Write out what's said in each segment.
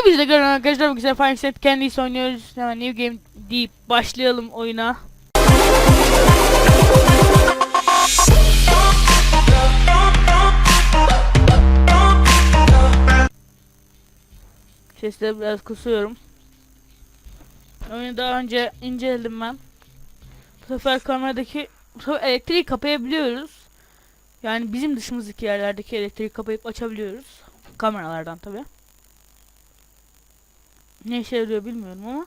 Hepinize görün arkadaşlar. Bugün Final Set Candies oynuyoruz. Hemen New Game deyip başlayalım oyuna. Sesleri biraz kısıyorum. Oyunu daha önce inceledim ben. Bu sefer kameradaki bu sefer elektriği kapayabiliyoruz. Yani bizim dışımızdaki yerlerdeki elektriği kapayıp açabiliyoruz. Kameralardan tabi. Ne işe yarıyor bilmiyorum ama.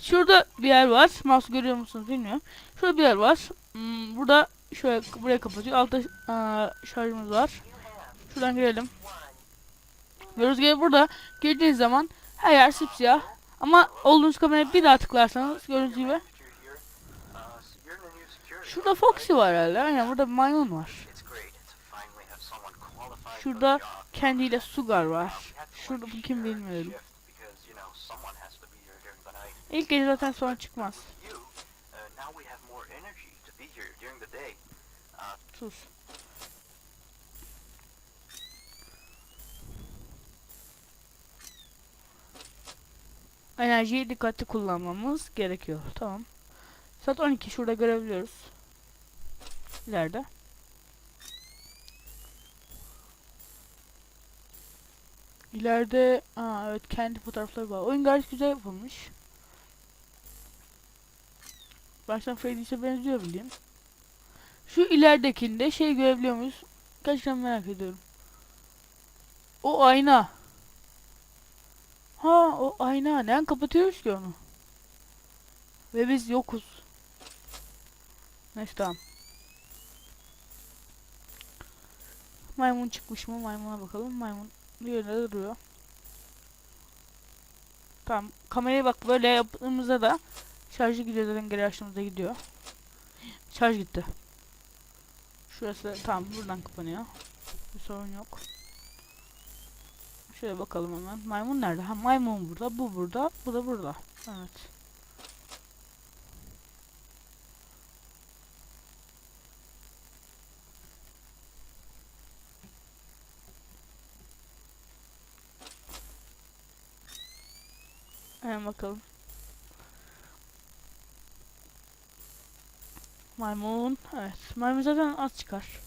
Şurada bir yer var. Mouse görüyor musunuz bilmiyorum. Şurada bir yer var. Hmm, burada şöyle buraya kapatıyor. Altta şarjımız var. Şuradan girelim. Gördüğünüz burada girdiğiniz zaman her yer sipsiyah. Ama olduğunuz kameraya bir daha tıklarsanız gördüğünüz gibi Şurada Foxy var herhalde. Aynen burada bir maymun var. Şurada kendiyle Sugar var. Şurada kim bilmiyorum. İlk gece zaten sonra çıkmaz. Sus. Enerjiyi dikkatli kullanmamız gerekiyor. Tamam. Saat 12 şurada görebiliyoruz. İleride. İleride aa evet kendi fotoğrafları var. Oyun gayet güzel yapılmış. Baştan Freddy's'e benziyor bildiğin. Şu ileridekinde şey görebiliyor muyuz? Gerçekten merak ediyorum. O ayna. Ha o ayna. Neden kapatıyoruz ki onu? Ve biz yokuz. Neyse tamam. Maymun çıkmış mı? Maymuna bakalım. Maymun yerinde duruyor. Tamam. Kameraya bak böyle yaptığımızda da şarjı gidiyor zaten geri açtığımızda gidiyor. Şarj gitti. Şurası tamam buradan kapanıyor. Bir sorun yok. Şöyle bakalım hemen. Maymun nerede? Ha maymun burada, bu burada, bu da burada. Evet. Hemen bakalım. Maymun. Evet. Maymun zaten az çıkar.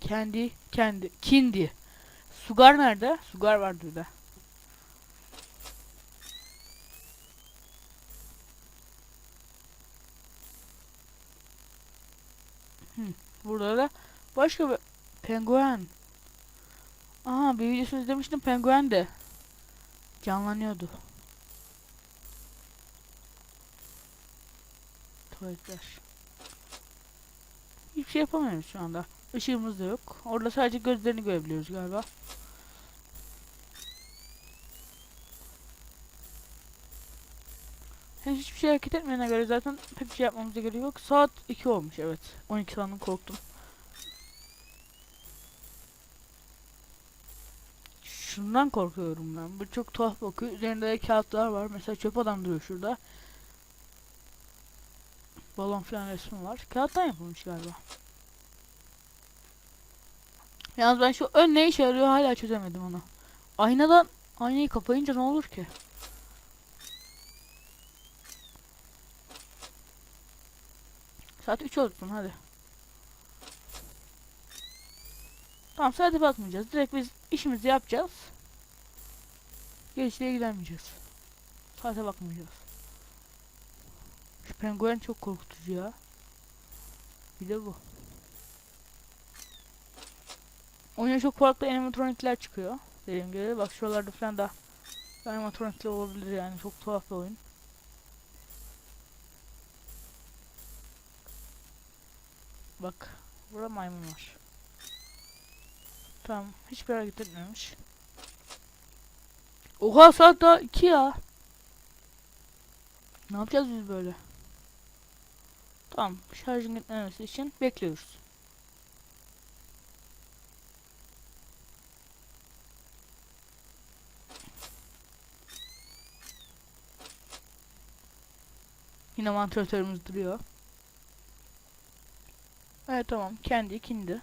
Kendi. Kendi. Kindi. Sugar nerede? Sugar var burada. Burada da başka bir penguen. Aha bir videosunu izlemiştim penguen de canlanıyordu. Tuvaletler. Hiçbir şey yapamıyoruz şu anda. Işığımız da yok. Orada sadece gözlerini görebiliyoruz galiba. Henüz hiçbir şey hareket etmeyene göre zaten pek bir şey yapmamıza gerek yok. Saat 2 olmuş evet. 12 sandım korktum. Şundan korkuyorum ben. Bu çok tuhaf bakıyor. Üzerinde de kağıtlar var. Mesela çöp adam duruyor şurada. Balon falan resmi var. Kağıttan yapılmış galiba. Yalnız ben şu ön ne işe yarıyor hala çözemedim onu. Aynadan aynayı kapayınca ne olur ki? Saat 3 olsun hadi. Tamam saate bakmayacağız. Direkt biz işimizi yapacağız. Gerisiyle ilgilenmeyeceğiz. Saate bakmayacağız. Şu penguen çok korkutucu ya. Bir de bu. Oyuna çok farklı animatronikler çıkıyor. Dediğim gibi bak şuralarda falan da animatronikler olabilir yani çok tuhaf bir oyun. Bak burada maymun var. Tamam hiçbir hareket etmemiş. Oha saat daha 2 ya. Ne yapacağız biz böyle? Tamam şarjın gitmemesi için bekliyoruz. Yine vantilatörümüz duruyor. Evet tamam kendi ikindi.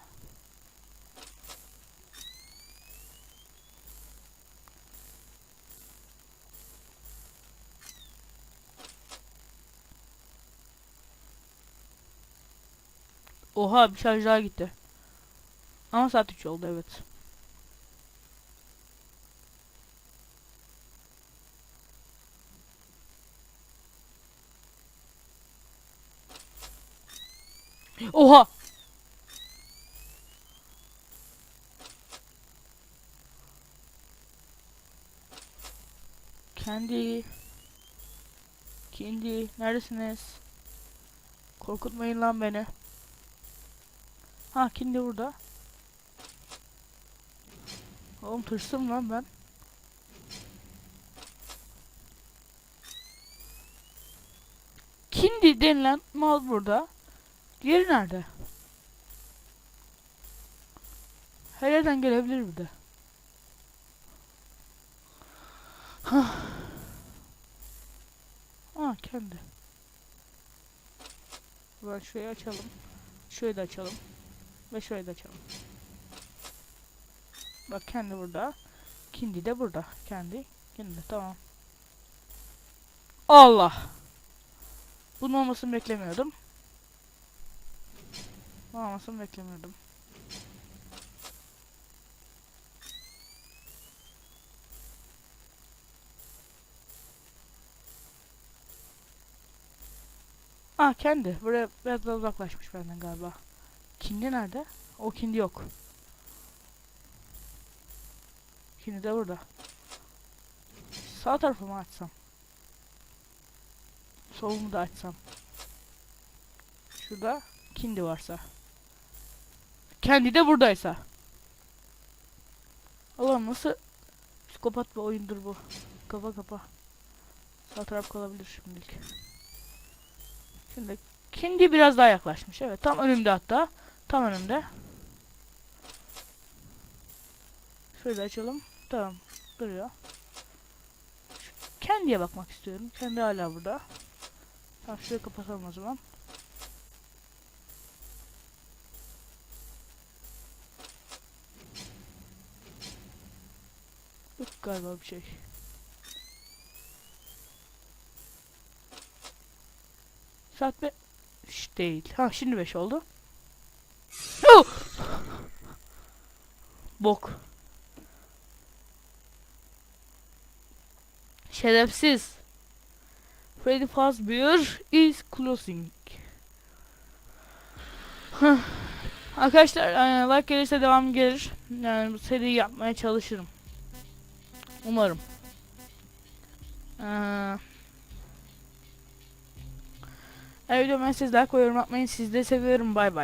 Oha bir şarj daha gitti. Ama saat 3 oldu evet. Oha! Kendi Kendi neredesiniz? Korkutmayın lan beni. Ha Kendi burada. Oğlum tırstım lan ben. Kindi denilen mal burada. Diğeri nerede? Her yerden gelebilir bir de. Aa kendi. Ben şurayı açalım. Şöyle açalım. Ve şöyle de açalım. Bak kendi burada. Kendi de burada. Kendi. Kendi tamam. Allah. Bunun olmasını beklemiyordum. Bunun olmasını beklemiyordum. Ah kendi. Buraya biraz daha uzaklaşmış benden galiba. Kindi nerede? O kindi yok. Kindi de burada. Sağ tarafımı açsam. Solumu da açsam. Şurada kindi varsa. Kendi de buradaysa. Allah'ım nasıl psikopat bir oyundur bu. Kapa kapa. Sağ taraf kalabilir şimdilik. Şimdi kendi biraz daha yaklaşmış. Evet tam önümde hatta. Tam önümde. Şöyle açalım. Tamam. Duruyor. Kendiye bakmak istiyorum. Kendi hala burada. Tamam şurayı kapatalım o zaman. Yok galiba bir şey. Saat be... Şş, değil. Ha şimdi 5 oldu. Bok. Şerefsiz. Freddy Fazbear is closing. Arkadaşlar e, like gelirse devam gelir. Yani bu seriyi yapmaya çalışırım. Umarım. Eee eğer videomu sizler koyuyorum atmayın. Sizleri seviyorum. Bay bay.